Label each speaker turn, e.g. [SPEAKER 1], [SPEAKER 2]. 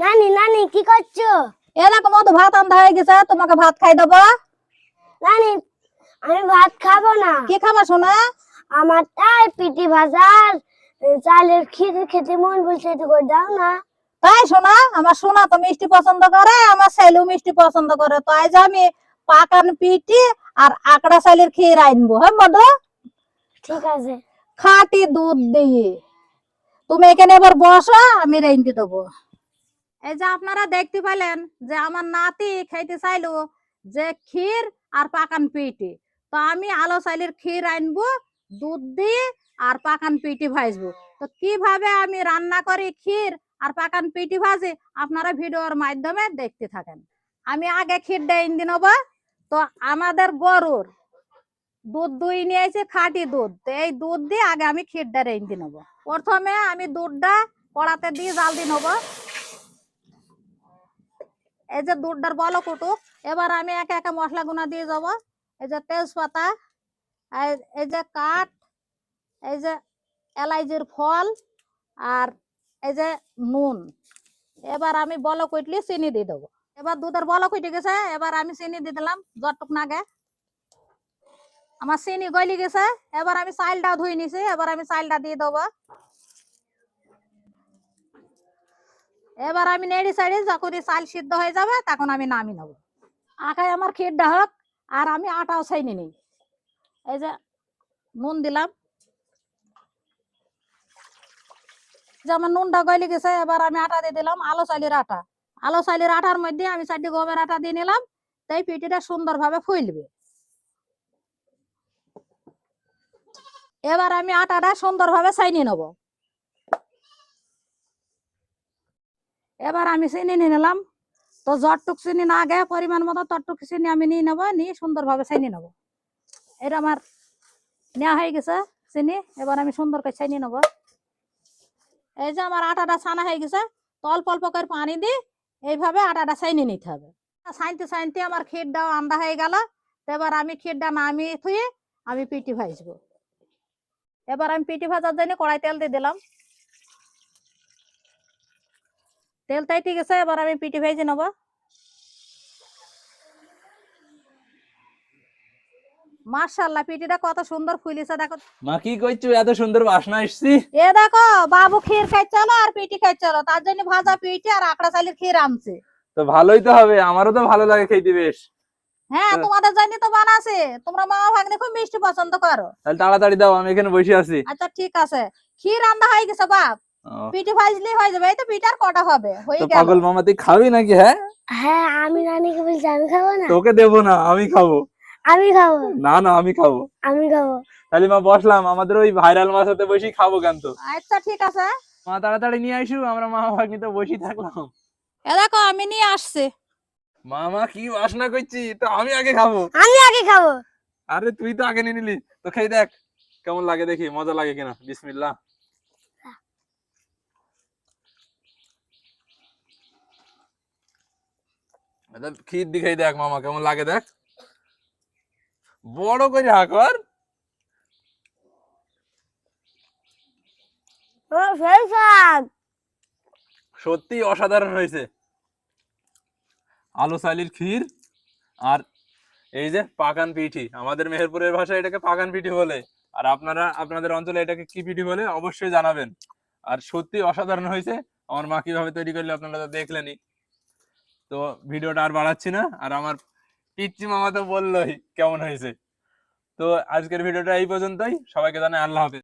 [SPEAKER 1] নানি নানি কি করছ?
[SPEAKER 2] এ দেখো মতো ভাত আন্ধা হয়ে গেছে তোমাকে ভাত খাই দেবো।
[SPEAKER 1] নানি আমি ভাত খাব না।
[SPEAKER 2] কি খাবা শোনা?
[SPEAKER 1] আমার তাই পিটি ভাজার চালের ক্ষীর খেতে মন বলছে একটু করে দাও না।
[SPEAKER 2] তাই শোনা আমার সোনা তো মিষ্টি পছন্দ করে আমার ছেলেও মিষ্টি পছন্দ করে তো আজ আমি পাকান পিঠি আর আকড়া চালের ক্ষীর আনব হ্যাঁ মধু
[SPEAKER 1] ঠিক আছে।
[SPEAKER 2] খাঁটি দুধ দিয়ে। তুমি এখানে এবার বসো আমি রেঞ্জি দেবো। এই যে আপনারা দেখতে পেলেন যে আমার নাতি খাইতে চাইলো যে ক্ষীর আর পাকান পিঠি। তো আমি আলো চাইলের ক্ষীর আনব, দুধ দিয়ে আর পাকান পিঠি ভাজবো। তো কীভাবে আমি রান্না করি ক্ষীর আর পাকান পিঠি ভাজি আপনারা ভিডিওর মাধ্যমে দেখতে থাকেন। আমি আগে ক্ষীরটা ইন্দি নেব। তো আমাদের গরুর দুধ দুই নিয়েছে, খাঁটি দুধ। তো এই দুধ দিয়ে আগে আমি ক্ষীরটা রেঞ্জি নেব। প্রথমে আমি দুধটা কড়াতে দিয়ে জাল দিয়ে নেব। এই যে দুধটার বলো কুটুক এবার আমি একে একে মশলা গুনা দিয়ে যাব। এই যে তেজপাতা এই- যে কাঠ, এই যে এলাইজির ফল, আর এই যে নুন। এবার আমি বলো কুইটলি চিনি দিয়ে দেবো। এবার দুধের বলো কুইটে গেছে, এবার আমি চিনি দিয়ে দিলাম যতটুক নাগে। আমার চিনি গলি গেছে, এবার আমি চালটা ধুই নিছি, এবার আমি চালটা দিয়ে দেবো। এবার আমি নেড়ি সাইডে যখন চাল সিদ্ধ হয়ে যাবে, তখন আমি নামি নেব। আখায় আমার ক্ষীরটা হোক, আর আমি আটাও ছাইনি নিই। এই যে নুন দিলাম। যে আমার নুনটা গলি গেছে, এবার আমি আটা দিয়ে দিলাম আলো চালের আটা। আলো চালের আটার মধ্যে আমি চারটি গমের আটা দিয়ে নিলাম, তাই পিঠিটা সুন্দরভাবে ফুলবে। এবার আমি আটাটা সুন্দরভাবে ছাইনি নেব। এবার আমি চিনি নিয়ে নিলাম। তো যতটুক চিনি না গে পরিমাণ মতো ততটুক চিনি আমি নিয়ে নেব, নিয়ে সুন্দরভাবে ছাইনি নেব। এটা আমার নেওয়া হয়ে গেছে চিনি, এবার আমি সুন্দর করে ছাইনি নেব। এই যে আমার আটাটা ছানা হয়ে গেছে অল্প অল্প করে পানি দিয়ে এইভাবে আটাটা ছাইনি নিতে হবে। ছাইনতে ছাইনতে আমার ক্ষীরটাও আন্দা হয়ে গেল। এবার আমি ক্ষীরটা নামিয়ে থুয়ে আমি পিটি ভাজবো। এবার আমি পিটি ভাজার জন্য কড়াই তেল দিয়ে দিলাম। তেল তাইতে গেছে এবার আমি পিটি ভেজে নেব। পিটিটা কত সুন্দর ফুলিছে দেখো।
[SPEAKER 3] মা কি কইছো? এত সুন্দর বাসনা
[SPEAKER 2] এ দেখো বাবু ক্ষীর খাইছিল আর পিটি খাইছিল তার জন্য ভাজা পিটি আর আকড়া চালের ক্ষীর আনছে।
[SPEAKER 3] তো ভালোই তো হবে আমারও তো ভালো লাগে খেতে বেশ।
[SPEAKER 2] হ্যাঁ
[SPEAKER 3] হ্যাঁ।
[SPEAKER 2] তোমাদের জন্য তো বানাছে তোমরা মা ভাগ্নে খুব মিষ্টি পছন্দ করো।
[SPEAKER 3] তাহলে তাড়াতাড়ি দাও আমি এখানে বসে আছি।
[SPEAKER 2] আচ্ছা ঠিক আছে। ক্ষীর রান্না হয়ে গেছে বাপ। পিটি ভাজলেই হয়ে যাবে এই তো পিঠার কটা হবে? হয়ে
[SPEAKER 3] তো
[SPEAKER 2] গেল।
[SPEAKER 3] পাগল মামা তুই খাবি নাকি হ্যাঁ?
[SPEAKER 1] হ্যাঁ আমি নানিকে বলছি আমি খাব না?
[SPEAKER 3] তোকে দেবো না আমি খাব।
[SPEAKER 1] আমি খাব।
[SPEAKER 3] না না আমি খাব।
[SPEAKER 1] আমি খাব।
[SPEAKER 3] তাহলে মা বসলাম আমাদের ওই ভাইরাল মাছ হতে বসি খাব কেন তো
[SPEAKER 2] আচ্ছা ঠিক আছে।
[SPEAKER 3] মা তাড়াতাড়ি নিয়ে আইসু আমরা মা ভাগ্নি তো বসি থাকলাম।
[SPEAKER 2] এ দেখো আমি নিয়ে আসছি।
[SPEAKER 3] মামা কি বাসনা করছি? তো আমি আগে খাব।
[SPEAKER 1] আমি আগে খাব।
[SPEAKER 3] আরে তুই তো আগে নিয়ে নিলি। তো খেয়ে দেখ কেমন লাগে দেখি মজা লাগে কিনা। বিসমিল্লাহ। ক্ষীর দিখাই দেখ মামা কেমন লাগে দেখ। বড় করে হাকর সত্যি অসাধারণ হয়েছে। আলু চালির ক্ষীর আর এই যে পাকান পিঠি আমাদের মেহেরপুরের ভাষায় এটাকে পাকান পিঠি বলে। আর আপনারা আপনাদের অঞ্চলে এটাকে কি পিঠি বলে অবশ্যই জানাবেন। আর সত্যি অসাধারণ হয়েছে। আমার মা কীভাবে তৈরি করলে আপনারা তো দেখলেনই। তো ভিডিওটা আর বাড়াচ্ছি না, আর আমার পিচ্ছি মামা তো বললোই কেমন হয়েছে। তো আজকের ভিডিওটা এই পর্যন্তই, সবাইকে জানাই আল্লাহ হাফেজ।